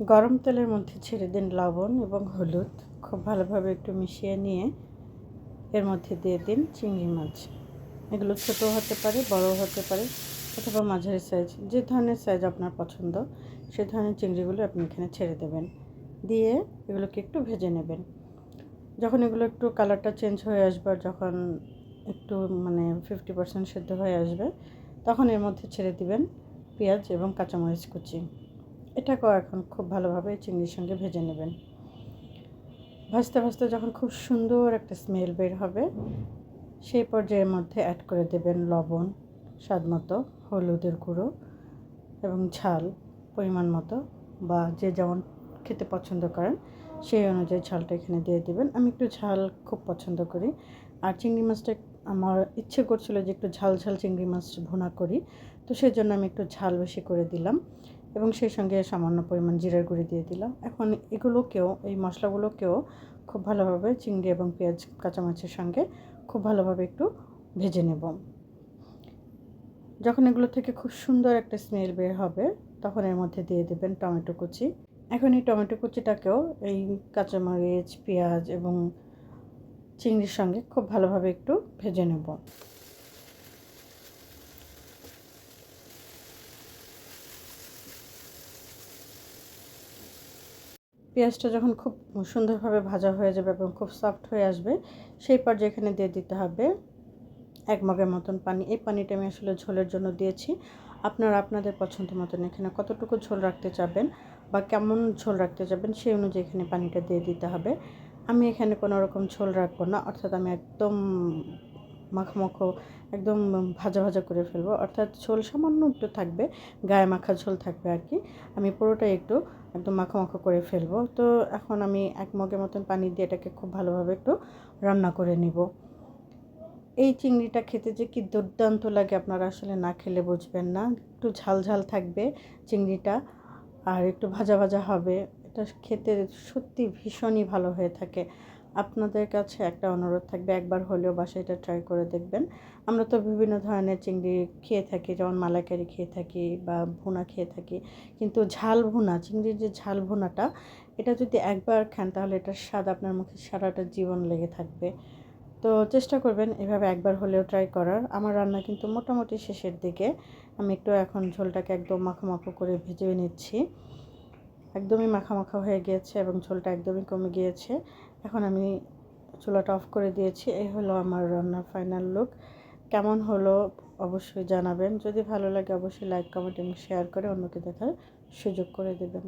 গরম তেলের মধ্যে ছেড়ে দিন লবণ এবং হলুদ। খুব ভালোভাবে একটু মিশিয়ে নিয়ে এর মধ্যে দিয়ে দিন চিংড়ি মাছ। এগুলো ছোটো হতে পারে বড় হতে পারে অথবা মাঝারি সাইজ যে ধরনের সাইজ আপনার পছন্দ, সে ধরনের চিংড়িগুলো আপনি এখানে ছেড়ে দেবেন। দিয়ে এগুলোকে একটু ভেজে নেবেন। যখন এগুলো একটু কালারটা চেঞ্জ হয়ে আসবে, যখন একটু মানে ফিফটি পার্সেন্ট সেদ্ধ হয়ে আসবে, তখন এর মধ্যে ছেড়ে দিবেন পেঁয়াজ এবং কাঁচামরিচ কুচি। এটাকেও এখন খুব ভালোভাবে চিংড়ির সঙ্গে ভেজে নেবেন। ভাজতে ভাজতে যখন খুব সুন্দর একটা স্মেল বের হবে, সেই পর্যায়ের মধ্যে অ্যাড করে দেবেন লবণ, স্বাদ মতো, হলুদের গুঁড়ো এবং ঝাল পরিমাণ মতো বা যে যেমন খেতে পছন্দ করেন, সেই অনুযায়ী ঝালটা এখানে দিয়ে দেবেন। আমি একটু ঝাল খুব পছন্দ করি আর চিংড়ি মাছটা আমার ইচ্ছে করছিল যে একটু ঝাল ঝাল চিংড়ি মাছ ভুনা করি, তো সেই জন্য আমি একটু ঝাল বেশি করে দিলাম। এবং সেই সঙ্গে সামান্য পরিমাণ জিরার গুঁড়ি দিয়ে দিলাম। এখন এগুলোকেও, এই মশলাগুলোকেও খুব ভালোভাবে চিংড়ি এবং পেঁয়াজ কাঁচামাচের সঙ্গে খুব ভালোভাবে একটু ভেজে নেব। যখন এগুলো থেকে খুব সুন্দর একটা স্মেল বের হবে, তখন এর মধ্যে দিয়ে দেবেন টমেটো কুচি। এখন এই টমেটো কুচিটাকেও এই কাঁচামরিচ, পেঁয়াজ এবং চিংড়ির সঙ্গে খুব ভালোভাবে একটু ভেজে নেব। পেঁয়াজটা যখন খুব সুন্দরভাবে ভাজা হয়ে যাবে এবং খুব সফট হয়ে আসবে, সেই পর্যায়ে এখানে দিয়ে দিতে হবে এক মগের মতন পানি। এই পানিটা আমি আসলে ঝোলের জন্য দিয়েছি। আপনারা আপনাদের পছন্দ মতন এখানে কতটুকু ঝোল রাখতে চাবেন বা কেমন ঝোল রাখতে চাবেন সেই অনুযায়ী এখানে পানিটা দিয়ে দিতে হবে। আমি এখানে কোনো রকম ঝোল রাখব না, অর্থাৎ আমি একদম মাখো একদম ভাজা ভাজা করে ফেলব। অর্থাৎ ঝোল সামান্য একটু থাকবে, গায়ে মাখা ঝোল থাকবে আর কি। আমি পুরোটাই একটু একদম মাখো মাখো করে ফেলব। তো এখন আমি এক মগের মতন পানি দিয়ে এটাকে খুব ভালোভাবে একটু রান্না করে নিব। এই চিংড়িটা খেতে যে কি দুর্দান্ত লাগে আপনারা আসলে না খেলে বুঝবেন না। একটু ঝাল ঝাল থাকবে চিংড়িটা আর একটু ভাজা ভাজা হবে। এটা খেতে সত্যি ভীষণই ভালো হয়ে থাকে। আপনাদের কাছে একটা অনুরোধ থাকবে, একবার হলেও বাসায় এটা ট্রাই করে দেখবেন। আমরা তো বিভিন্ন ধরনের চিংড়ি খেয়ে থাকি, যেমন মালাইকারি খেয়ে থাকি বা ভুনা খেয়ে থাকি, কিন্তু ঝাল ভুনা, চিংড়ির যে ঝাল ভুনাটা, এটা যদি একবার খান তাহলে এটার স্বাদ আপনার মুখে সারাটা জীবন লেগে থাকবে। তো চেষ্টা করবেন এভাবে একবার হলেও ট্রাই করার। আমার রান্না কিন্তু মোটামুটি শেষের দিকে। আমি একটু এখন ঝোলটাকে একদম মাখো করে ভেজে নিচ্ছি। একদমই মাখা মাখা হয়ে গিয়েছে এবং ঝোলটা একদমই কমে গিয়েছে। এখন আমি চুলাটা অফ করে দিয়েছি। এই হলো আমার রান্নার ফাইনাল লুক কেমন হলো অবশ্যই জানাবেন। যদি ভালো লাগে অবশ্যই লাইক কমেন্ট এবং শেয়ার করে অন্যকে দেখার সুযোগ করে দেবেন।